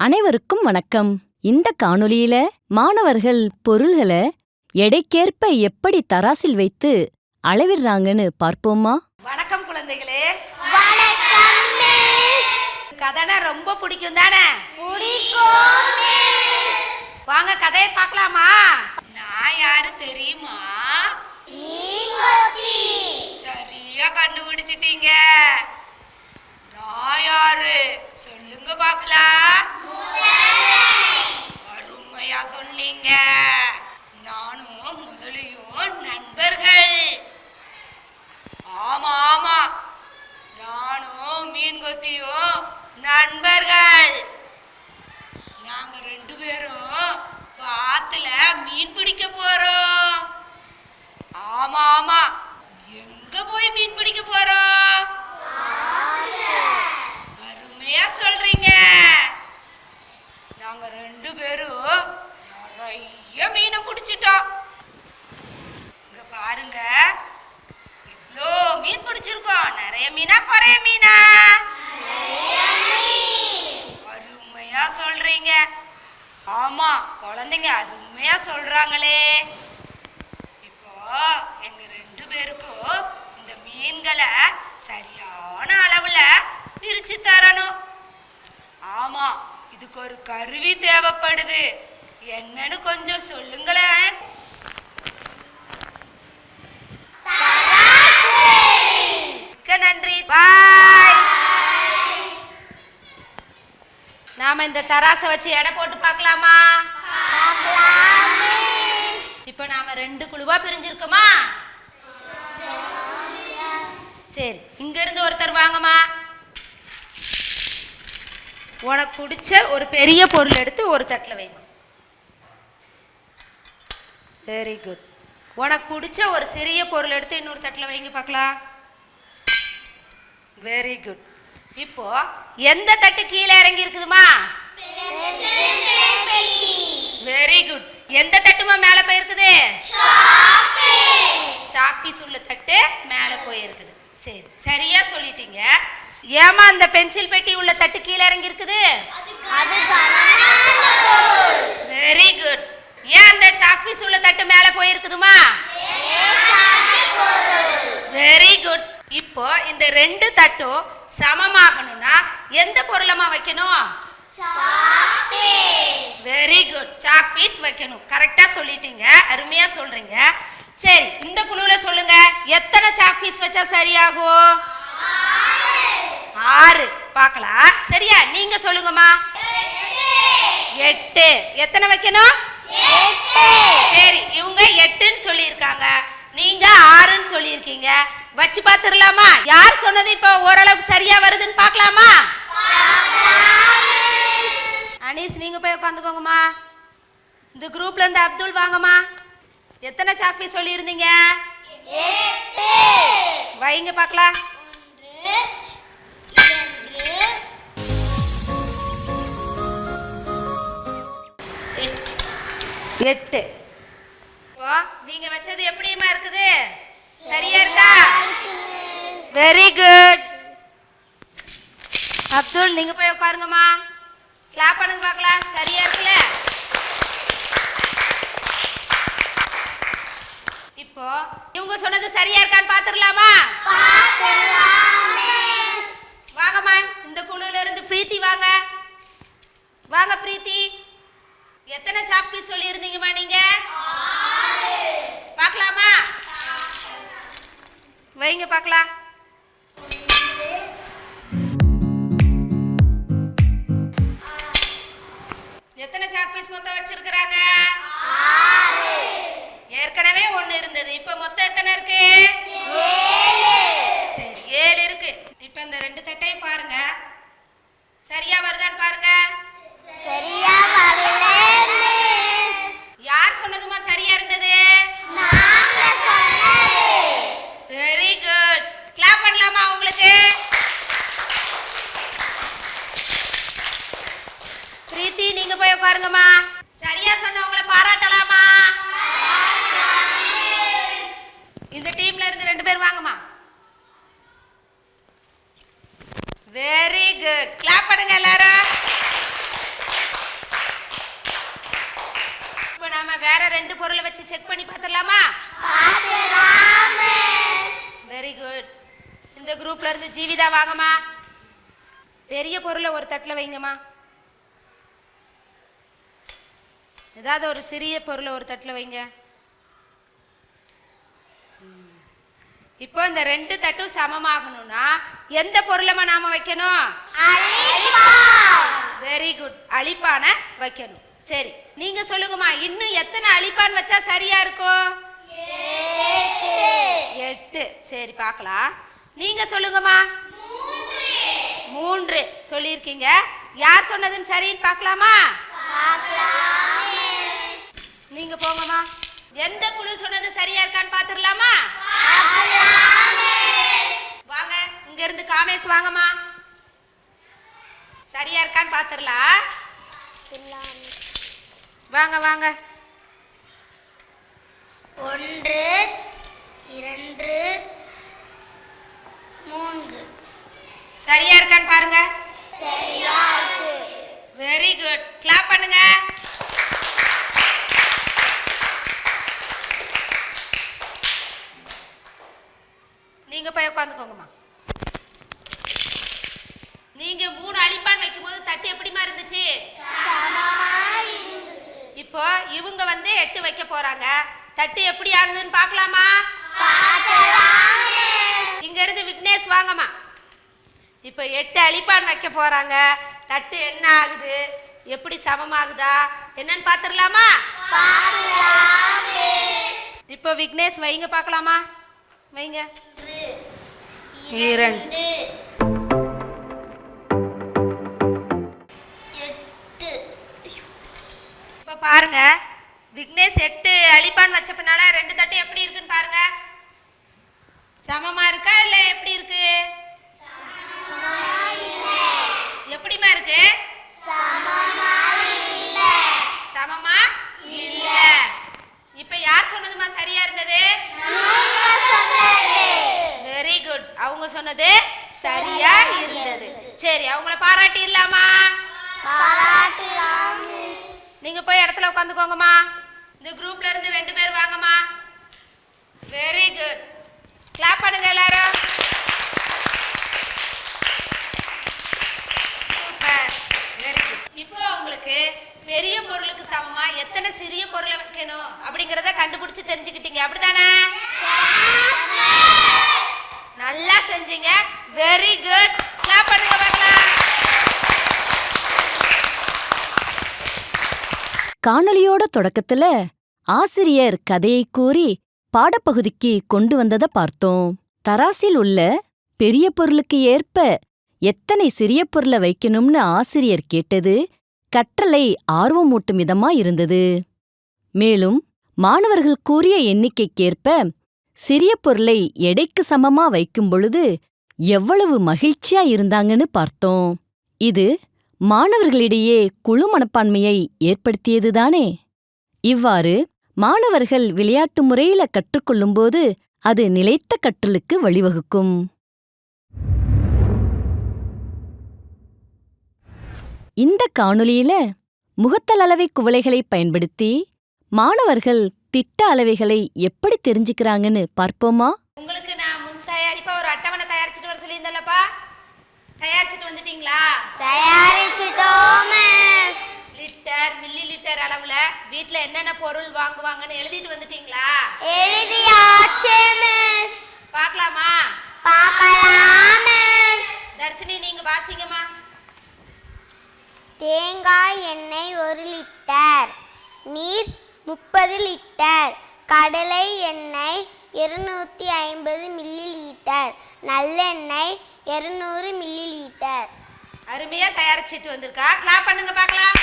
அனைவருக்கும் வணக்கம். இந்த காணொளியில மாணவர்கள் பொருள்களை எடைக்கேற்ப எப்படி தராசில் வைத்து அளவிடுறாங்கன்னு பார்ப்போமா? வணக்கம் குழந்தைகளே. கதைனா ரொம்ப பிடிக்கும் தானே? வாங்க கதையை பார்க்கலாமா? நான் யாரு தெரியுமா? சரியா கண்டுபிடிச்சிட்டீங்க. யாரு சொல்லுங்க பார்க்கலாம் அருமையா சொன்னீங்க நானும் முதலையும் நண்பர்கள் ஆமா ஆமா நானும் மீன் கொத்தியும் நண்பர்கள் நாங்க ரெண்டு பேரும் பாத்துல மீன் பிடிக்க போறோம் ஆமா ஆமா எங்க போய் மீன் பிடிக்க போறோம் அருமையா சொல்றீங்க நாங்க ரெண்டு பேரும் நிறைய மீனை பிடிச்சிட்டோம் இங்க பாருங்க இவ்வளோ மீன் பிடிச்சிருக்கோம் நிறைய மீனா அருமையா சொல்றீங்க. ஆமா குழந்தைங்க அருமையா சொல்றாங்களே. இப்போ எங்க ரெண்டு பேருக்கும் இந்த மீன்களை சரியான அளவுல பிரிச்சு தரணும். ஆமா இதுக்கு ஒரு கருவி தேவைப்படுது. என்னன்னு கொஞ்சம் சொல்லுங்களேன். நன்றி. பாய் நாம இந்த தராசை வச்சு எடை போட்டு பார்க்கலாமா? இப்போ நாம ரெண்டு குழுவா பிரிஞ்சிருக்கோமா? சரி இங்க இருந்து ஒருத்தர் வாங்கம்மா. உனக்கு பிடிச்ச ஒரு பெரிய பொருள் எடுத்து ஒரு தட்டில் வைமா வெரி குட் உனக்கு பிடிச்ச ஒரு சிறிய பொருள் எடுத்து இன்னொரு தட்டில் வைங்க பார்க்கலாம். வெரி குட் இப்போ எந்த தட்டு கீழே இறங்கி இருக்குதுமா? வெரி குட் எந்த தட்டுமா மேலே போயிருக்குது? சாப்பீஸ் உள்ள தட்டு மேலே போயிருக்குது. சரி சரியா சொல்லிட்டீங்க. ஏமா அந்த பென்சில் பெட்டி உள்ள தட்டு கீழே இறங்கி இருக்குது? வெரி குட் ஏன் அந்த சாப்பீஸ் உள்ள தட்டு மேலே போயிருக்குதுமா? வெரி குட் இப்போ இந்த ரெண்டு தட்டும் சமமாகணும்னா எந்த பொருளமா வைக்கணும்? வெரி குட் சாக் பீஸ் வைக்கணும். கரெக்டா சொல்லிட்டீங்க. அருமையா சொல்றீங்க. சரி இந்த குழுவுல சொல்லுங்க. எத்தனை சாக் பீஸ் வச்சா சரியாகும்? ஆறு. பார்க்கலாம். சரியா? நீங்க சொல்லுங்கம்மா. எட்டு. எத்தனை வைக்கணும்? சரி இவங்க எட்டுன்னு சொல்லியிருக்காங்க. நீங்க ஆறுன்னு சொல்லியிருக்கீங்க. வச்சு பார்த்துடலாமா? யார் சொன்னது இப்போ ஓரளவுக்கு சரியா வருதுன்னு பார்க்கலாமா? அனீஸ் நீங்க போய் உட்காந்துக்கோங்கம்மா இந்த குரூப்ல இருந்து அப்துல் வாங்கம்மா. எத்தனை சாக்பி சொல்லியிருந்தீங்க? வைங்க பார்க்கலாம். எட்டு. நீங்க வச்சது எப்படிமா இருக்குது? சரியா இருக்கா? வெரி குட் அப்துல் நீங்க போய் உட்காருங்கம்மா. கிளாப் பண்ணுங்க பார்க்கலாம் சரியா இருக்குல்ல? இப்போ இவங்க சொன்னது சரியா இருக்கான்னு பாத்துடலாமா வாங்கம்மா இந்த குழுல இருந்து பிரீத்தி வாங்க. வாங்க பிரீத்தி. எத்தனை சாப்பி சொல்லி இருந்தீங்கம்மா நீங்க பார்க்கலாமா? வைங்க பார்க்கலாம். எத்தனை சாக் பீஸ் மொத்தம் வச்சிருக்கிறாங்க? ஏற்கனவே ஒன்று இருந்தது. இப்போ மொத்தம் எத்தனை இருக்கு? வெரி குட் கிளாப் பண்ணுங்க எல்லாரும். இப்போ நாம வேற ரெண்டு பொருளை வச்சு செக் பண்ணி பார்த்தலாமா வெரி குட் இந்த குரூப்ல இருந்து ஜீவிதா வாங்கம்மா. பெரிய பொருளை ஒரு தட்டில் வைங்கம்மா. ஏதாவது ஒரு சிறிய பொருளை ஒரு தட்டில் வைங்க. இப்போ இந்த ரெண்டு தட்டும் சமமாகணும்னா எந்த பொருளமா நாம வைக்கணும்? வெரி குட் அழிப்பான வைக்கணும். சரி நீங்க சொல்லுங்கம்மா இன்னும் எத்தனை அழிப்பான் வச்சா சரியா இருக்கும்? எட்டு. சரி பார்க்கலாம். நீங்க சொல்லுங்கம்மா. மூன்று. சொல்லியிருக்கீங்க. யார் சொன்னதுன்னு சரின்னு பார்க்கலாமா? நீங்க போங்கம்மா. எந்த குழு சொன்னது சரியா இருக்கான்னு பாத்துடலாமா வாங்க இங்க இருந்து காமேஷ் வாங்கம்மா. சரியா இருக்கான்னு பாத்துடலாம் வாங்க வாங்க. ஒன்று இரண்டு மூன்று. சரியா இருக்கான்னு பாருங்க. வெரி குட் கிளாப் பண்ணுங்க. நீங்க போய் உட்காந்துக்கோங்கம்மா நீங்க மூணு அழிப்பான் வைக்கும்போது தட்டு எப்படிமா இருந்துச்சு? இப்போ இவங்க வந்து எட்டு வைக்க போறாங்க. தட்டு எப்படி ஆகுதுன்னு பார்க்கலாமா? இங்க இருந்து விக்னேஷ் வாங்கம்மா. இப்போ எட்டு அழிப்பான் வைக்க போறாங்க. தட்டு என்ன ஆகுது? எப்படி சமமாகுதா? என்னன்னு பார்த்துடலாமா? இப்போ விக்னேஷ் வைங்க பார்க்கலாமா? வைங்க. இரண்டு. பாருங்க. விக்னேஷ் எட்டு அழிப்பான் வச்சப்பனால ரெண்டு தட்டு எப்படி இருக்குன்னு பாருங்க. சமமா இருக்கா இல்ல எப்படி இருக்கு? எப்படிமா இருக்கு? சமமா இல்ல. இப்ப யார் சொன்னதுமா சரியா இருந்தது? வெரி குட் அவங்க சொன்னது சரியா இருந்தது. சரி அவங்கள பாராட்டிடலாமா? பாராட்டலாம். நீங்க போய் இடத்துல உட்காந்துக்கோங்கம்மா. இந்த குரூப்ல இருந்து ரெண்டு பேர் வாங்கம்மா. வெரி குட் கிளாப் பண்ணுங்க எல்லாரும். சூப்பர் வெரி குட் இப்போ உங்களுக்கு பெரிய பொருளுக்கு சமமா எத்தனை சிறிய பொருளை வைக்கணும் அப்படிங்கறத கண்டுபிடிச்சு தெரிஞ்சுக்கிட்டீங்க. அப்படிதானே நல்லா செஞ்சீங்க. வெரி குட் கிளாப் பண்ணுங்க காணொலியோட காணொளியோட தொடக்கத்துல ஆசிரியர் கதையை கூறி பாடப்பகுதிக்கு கொண்டு வந்தத பார்த்தோம். தராசில் உள்ள பெரிய பொருளுக்கு ஏற்ப எத்தனை சிறிய பொருளை வைக்கணும்னு ஆசிரியர் கேட்டது கற்றலை ஆர்வமூட்டும் விதமா இருந்தது. மேலும் மாணவர்கள் கூறிய எண்ணிக்கைக்கேற்ப சிறிய பொருளை எடைக்கு சமமா வைக்கும் பொழுது எவ்வளவு மகிழ்ச்சியா இருந்தாங்கன்னு பார்த்தோம். இது மாணவர்களிடையே குழு மனப்பான்மையை ஏற்படுத்தியதுதானே? இவ்வாறு மாணவர்கள் விளையாட்டு முறையில கற்றுக்கொள்ளும்போது அது நிலைத்த கற்றலுக்கு வழிவகுக்கும். இந்த காணொலியில முகத்தல் அளவை குவளைகளை பயன்படுத்தி மாணவர்கள் திட்ட அளவைகளை எப்படி தெரிஞ்சுக்கிறாங்கன்னு பார்ப்போமா உங்களுக்கு நான் முன் தயாரிப்பா ஒரு அட்டவணை தயாரிச்சுட்டு வர சொல்லியிருந்தேன்லப்பா தயாரிச்சுட்டு வந்துட்டீங்களா? தயாரிச்சிட்டோம். லிட்டர் மில்லி லிட்டர் அளவுல வீட்ல என்னென்ன பொருள் வாங்குவாங்கன்னு எழுதிட்டு வந்துட்டீங்களா? எழுதியாச்சு மிஸ் பார்க்கலாமா? பார்க்கலாம். மிஸ் தர்ஷினி நீங்க வாசிங்கம்மா. தேங்காய் எண்ணெய் ஒரு லிட்டர் நீர் முப்பது லிட்டர் கடலை எண்ணெய் இருநூற்றி ஐம்பது மில்லி லீட்டர் நல்லெண்ணெய் இருநூறு மில்லி லீட்டர் அருமையாக தயாரிச்சிட்டு வந்திருக்கா. கிளாப் பண்ணுங்க பார்க்கலாம்.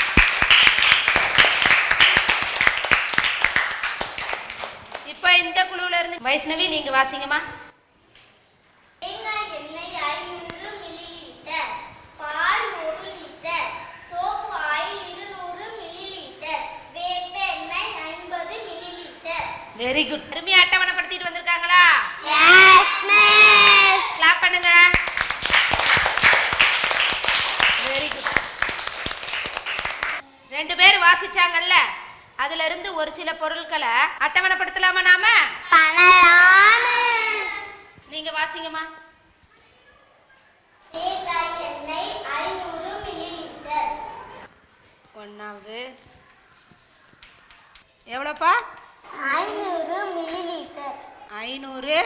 இப்போ இந்த குழுவில் இருந்து வைஷ்ணவி நீங்கள் வாசிங்கம்மா தேங்காய் எண்ணெய் ஐநூறு மில்லி லிட்டர் பால் ஒரு லிட்டர் சோப்பு ஆயில் இருநூறு மில்லி லிட்டர் வேப்ப எண்ணெய் ஐம்பது மில்லி லிட்டர் வெரி குட் அருமையா அட்டவணைப்படுத்திட்டு வந்திருக்காங்களா? கிளாப் பண்ணுங்க. வெரி குட் ரெண்டு பேர் வாசிச்சாங்கல்ல? அதுல இருந்து ஒரு சில பொருட்களை அட்டவணைப்படுத்தலாமா நாம? பண்ணலாம் நீங்க வாசிங்கம்மா. தேங்காய் எண்ணெய் ஐநூறு மில்லி லிட்டர் ஒன்னாவது. எவ்வளோப்பா? ஐநூறு மில்லி லிட்டர் ஐநூறு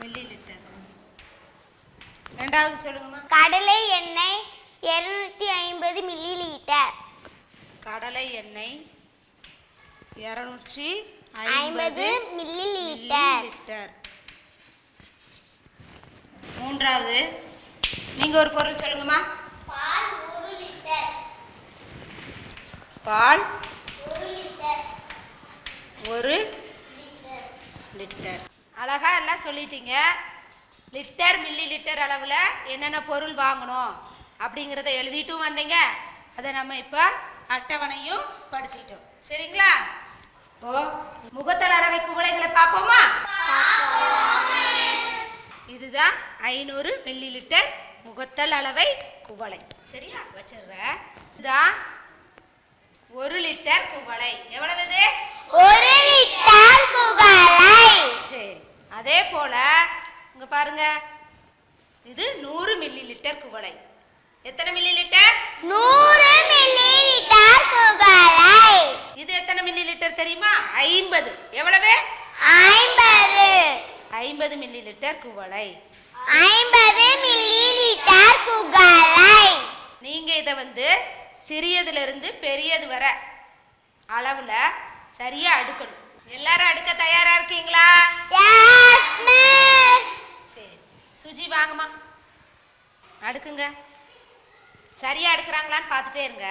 மில்லி லிட்டர் ரெண்டாவது சொல்லுங்கம்மா. கடலை எண்ணெய் இருநூத்தி ஐம்பது மில்லி லிட்டர் கடலை எண்ணெய் இரநூற்றி ஐம்பது மில்லி லிட்டர் லிட்டர் மூன்றாவது நீங்க ஒரு பொருள் சொல்லுங்கம்மா. பால் ஒரு லிட்டர். பால் ஒரு லிட்டர். அழகாக எல்லாம் சொல்லிட்டீங்க. லிட்டர் மில்லி லிட்டர் அளவில் என்னென்ன பொருள் வாங்கணும் அப்படிங்கிறத எழுதிட்டும் வந்தீங்க. அதை நம்ம இப்போ அட்டவணையும் படுத்திட்டோம். சரிங்களா? இப்போ முகத்தல் அரவை குவளைகளை பார்ப்போமா? இதுதான் ஐநூறு மில்லி லிட்டர் முகத்தல் அளவை குவளை. சரியா? வச்சிடுறேன். இதுதான் ஒரு லிட்டர் குவளை எவ்வளவு? ஒரு லிட்டர் புகழை சரி. அதே போல இங்க பாருங்க. இது நூறு மில்லி லிட்டர் குவளை. எத்தனை மில்லி லிட்டர் நூறு மில்லி லிட்டர் புகழை இது எத்தனை மில்லி லிட்டர் தெரியுமா? ஐம்பது. எவ்வளவு? ஐம்பது. ஐம்பது மில்லி லிட்டர் குவளை. ஐம்பது மில்லி லிட்டர் புகழை நீங்க இதை வந்து சிறியதுல இருந்து பெரியது வர அளவுல சரியா அடுக்கணும். எல்லாரும் அடுக்க தயாரா இருக்கீங்களா? சரி சுஜி வாங்கம்மா. அடுக்குங்க. சரியா அடுக்குறாங்களான்னு பார்த்துட்டே இருங்க.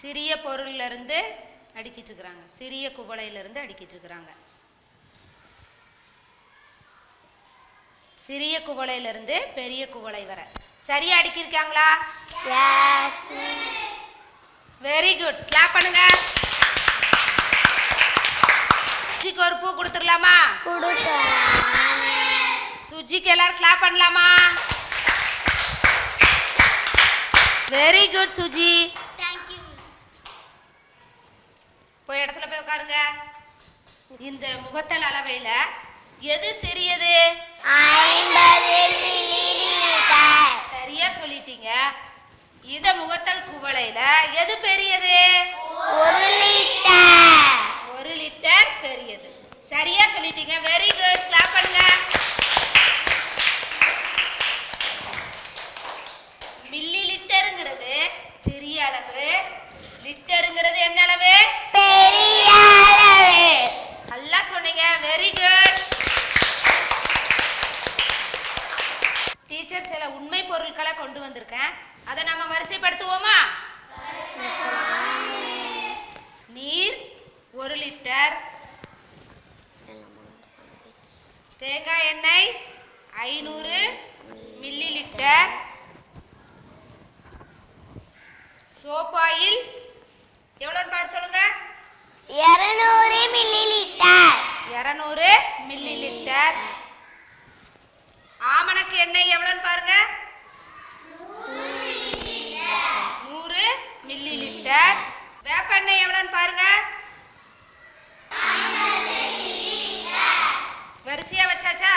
சிறிய பொருள்ல இருந்து அடுக்கிட்டு இருக்கிறாங்க. சிறிய குவளையில இருந்து அடுக்கிட்டு இருக்கிறாங்க. சிறிய குவளையில இருந்து பெரிய குவளை வர. சரியா அடுக்கியிருக்காங்களா? எஸ் வெரி குட் கிளாப் பண்ணுங்க. சுஜிக்கு ஒரு பூ கொடுத்துடலாமா? சுஜிக்கு எல்லாரும் கிளாப் பண்ணலாமா? வெரி குட் சுஜி. போய் இடத்துல போய் உட்காருங்க. இந்த முகத்தல் அளவையில எது சிறியது? ஐம்பது மில்லி லிட்டர் சரியா சொல்லிட்டீங்க? இந்த முகத்தல் குவளையில எது பெரியது? ஒரு லிட்டர் ஒரு லிட்டர் பெரியது. சரியா சொல்லிட்டீங்க. வெரி குட் கிளாப் பண்ணுங்க. மில்லி லிட்டருங்கிறது சிறிய அளவு. லிட்டருங்கிறது என்ன அளவு பெரிய அளவு நல்லா சொன்னீங்க வெரி குட் டீச்சர் சில உண்மை பொருட்களை கொண்டு வந்திருக்கேன் அதை நம்ம வரிசைப்படுத்துவோமா நீர் ஒரு லிட்டர் தேங்காய் எண்ணெய் ஐநூறு மில்லி லிட்டர் சோப் ஆயில் எவ்வளோன்னு பாரு சொல்லுங்க இருநூறு மில்லி லிட்டர் இரநூறு மில்லி லிட்டர் ஆமணக்கு எண்ணெய் எவ்வளோன்னு பாருங்க. நூறு மில்லி லிட்டர் வேப்பெண்ணெய் எவ்வளோன்னு பாருங்க. வரிசையா வச்சாச்சா?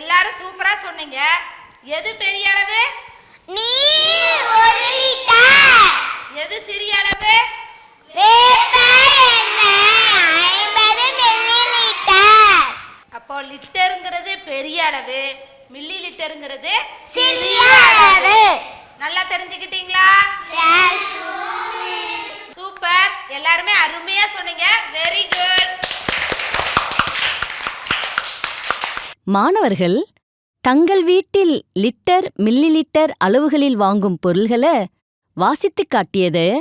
எல்லாரும் சூப்பரா சொன்னீங்க. எது பெரிய அளவு? நீர் ஒரு லிட்டர். எது சிறிய அளவு? லிட்டருங்கிறது பெரிய அளவு மில்லி லிட்டருங்கிறது சிறிய அளவு. நல்லா தெரிஞ்சுக்கிட்டீங்களா? Yes super. எல்லாருமே அருமையா சொன்னீங்க. வெரி குட் மாணவர்கள் தங்கள் வீட்டில் லிட்டர் மில்லி லிட்டர் அளவுகளில் வாங்கும் பொருள்களை வாசித்துக் காட்டியத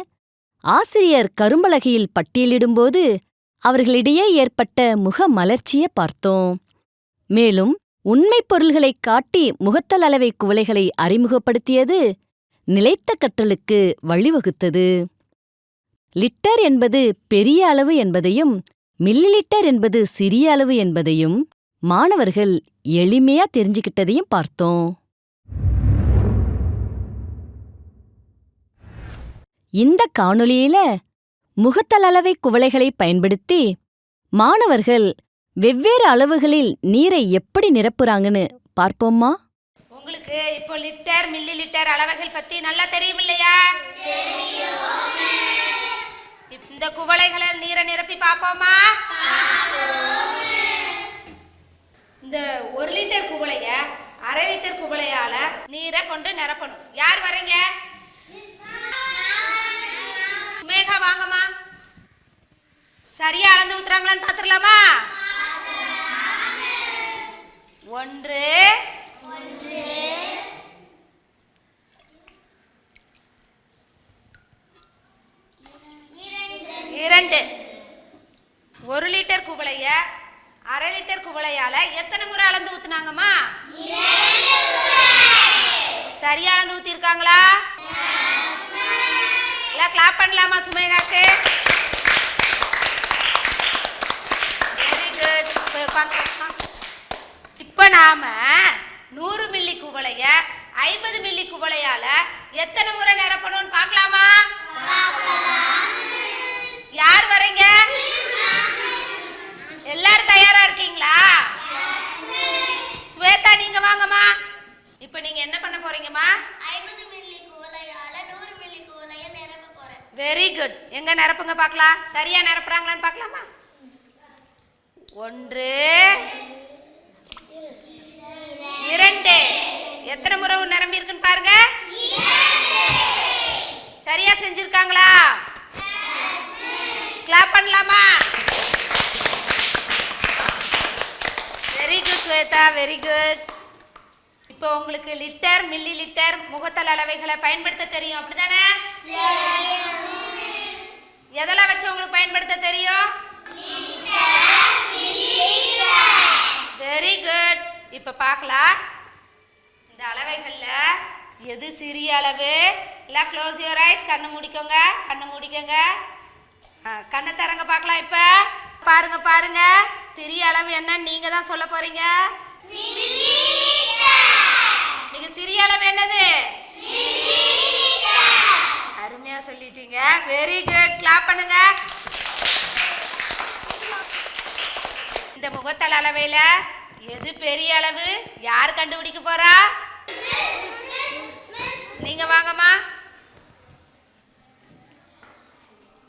ஆசிரியர் கரும்பலகையில் பட்டியலிடும்போது அவர்களிடையே ஏற்பட்ட முக மலர்ச்சியை பார்த்தோம். மேலும் உண்மைப் பொருள்களைக் காட்டி முகத்தல் அளவை குவளைகளை அறிமுகப்படுத்தியது நிலைத்த கற்றலுக்கு வழிவகுத்தது. லிட்டர் என்பது பெரிய அளவு என்பதையும் மில்லிலிட்டர் என்பது சிறிய அளவு என்பதையும் மாணவர்கள் எளிமையா தெரிஞ்சுக்கிட்டதையும் பார்த்தோம். இந்த காணொளியில முகத்தளவை குவளைகளை பயன்படுத்தி மாணவர்கள் வெவ்வேறு அளவுகளில் நீரை எப்படி நிரப்புறாங்கன்னு பார்ப்போமா? உங்களுக்கு இப்போ லிட்டர் மில்லி லிட்டர் அளவுகள் பத்தி நல்லா தெரியும் இல்லையா இந்த குவளைகளை நீரை நிரப்பி பார்ப்போமா? இந்த ஒரு லிட்டர் குவளைய அரை லிட்டர் குவளையால நீரை கொண்டு நிரப்பணும். யார் வரீங்க? மேகா வாங்கம்மா. சரியா அளந்து ஊத்துறாங்களான்னு பாத்துடலாமா ஒன்று. ஒன்று இரண்டு. ஒரு லிட்டர் குவளைய அரை லிட்டர் குவளையால எத்தனை முறை அளந்து ஊத்துனாங்கம்மா? சரியா அளந்து ஊத்திருக்காங்களா? இல்ல கிளாப் பண்ணலாமா சுமேகாக்கு? வெரி குட் நாம நூறு மில்லி குவளைய ஐம்பது மில்லி குவளையால எத்தனை முறை நிரப்பணும்னு பார்க்கலாமா? யார் வரீங்க எல்லாரும் தயாரா இருக்கீங்களா? ஸ்வேதா நீங்க வாங்கம்மா. இப்போ நீங்க என்ன பண்ண போறீங்கம்மா? ஐம்பது மில்லி குவளையால நூறு மில்லி குவளைய நிரப்ப போறேன். வெரி குட் எங்க நிரப்புங்க பார்க்கலாம். சரியா நிரப்புறாங்களான்னு பார்க்கலாமா? ஒன்று இரண்டு. எத்தனை முறை நிரம்பி இருக்குன்னு பாருங்க. சரியா செஞ்சிருக்காங்களா? கிளாப் பண்ணலாமா? Very good Shweta. Very good இப்போ உங்களுக்கு லிட்டர் மில்லி லிட்டர் முகத்தல் அளவைகளை பயன்படுத்த தெரியும். அப்படிதானே? எதெல்லாம் வச்சு உங்களுக்கு பயன்படுத்த தெரியும்? வெரி குட் இப்போ பார்க்கலாம் இந்த அளவைகள்ல எது சிறிய அளவு? இல்ல க்ளோஸ் யுவர் ஐஸ் கண்ணு மூடிக்கோங்க. கண்ணு மூடிக்கோங்க. கண்ணை திறங்க பார்க்கலாம் இப்ப. பாருங்க பாருங்க. சிறிய அளவு என்னன்னு நீங்க தான் சொல்ல போறீங்க? மிக சிறிய அளவு என்னது? அருமையா சொல்லிட்டீங்க. வெரி குட் கிளாப் பண்ணுங்க. இந்த முகத்தல் அளவையில எது பெரிய அளவு? யார் கண்டுபிடிக்க போறா? நீங்க வாங்கம்மா.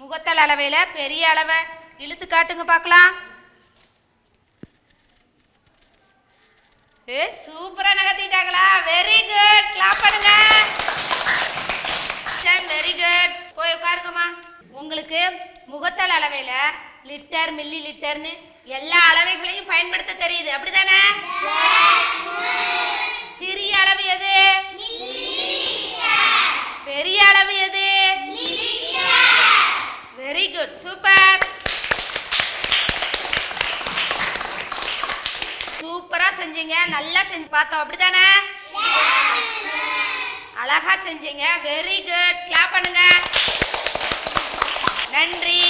முகத்தல் அளவையில பெரிய அளவை இழுத்து காட்டுங்க பார்க்கலாம். ஏ சூப்பரா நகர்த்திட்டாங்களா? வெரி குட் கிளாப் பண்ணுங்க. வெரி குட் போய் உட்காருங்கம்மா. உங்களுக்கு முகத்தல் அளவையில லிட்டர் மில்லி லிட்டர்னு எல்லா அளவைகளையும் பயன்படுத்த தெரியுது. அப்படிதானே? சிறிய அளவு எது? பெரிய அளவு எது? வெரி குட் சூப்பர் சூப்பரா செஞ்சீங்க. நல்லா செஞ்சு பார்த்தோம். அப்படிதானே? அழகா செஞ்சீங்க. வெரி குட் கிளாப் பண்ணுங்க. நன்றி.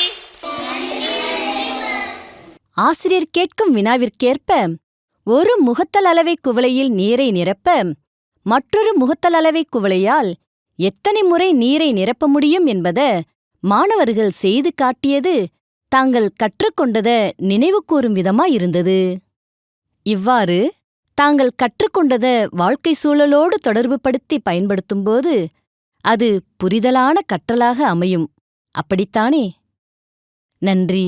ஆசிரியர் கேட்கும் வினாவிற்கேற்ப ஒரு முகத்தல் அளவை குவளையில் நீரை நிரப்ப மற்றொரு முகத்தல் அளவை குவளையால் எத்தனை முறை நீரை நிரப்ப முடியும் என்பத மாணவர்கள் செய்து காட்டியது தாங்கள் கற்றுக்கொண்டத நினைவு கூறும் விதமா இருந்தது. இவ்வாறு தாங்கள் கற்றுக்கொண்டத வாழ்க்கை சூழலோடு தொடர்புபடுத்தி பயன்படுத்தும்போது அது புரிதலான கற்றலாக அமையும். அப்படித்தானே? நன்றி.